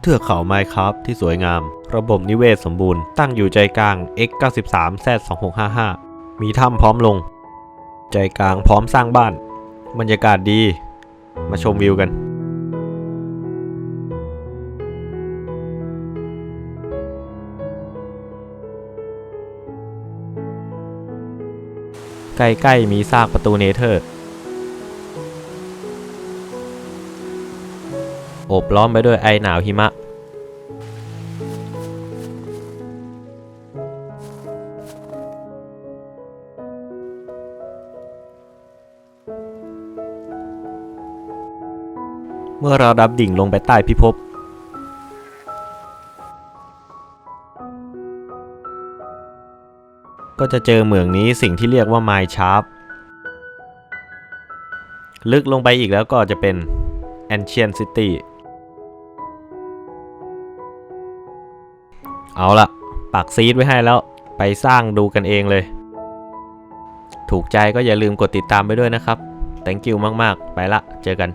เทือกเขาไมครับที่สวยงาม ระบบนิเวศสมบูรณ์ตั้งอยู่ใจกลาง X93 Z 2655มีถ้ำพร้อมลง ใจกลางพร้อมสร้างบ้าน บรรยากาศดี มาชมวิวกันใกล้ๆมีซากประตูเนเธอร์ โอบล้อมไปด้วยไอหนาวหิมะ เมื่อเราดับดิ่งลงไปใต้พิภพก็จะเจอเหมืองนี้สิ่งที่เรียกว่าไมชาร์ปลึกลงไปอีกแล้วก็จะเป็น Ancient City เอาละปักซีดไว้ให้แล้วไปสร้างดูกันเองเลย ถูกใจก็อย่าลืมกดติดตามไปด้วยนะครับ thank you มาก ๆ ไปละ เจอกัน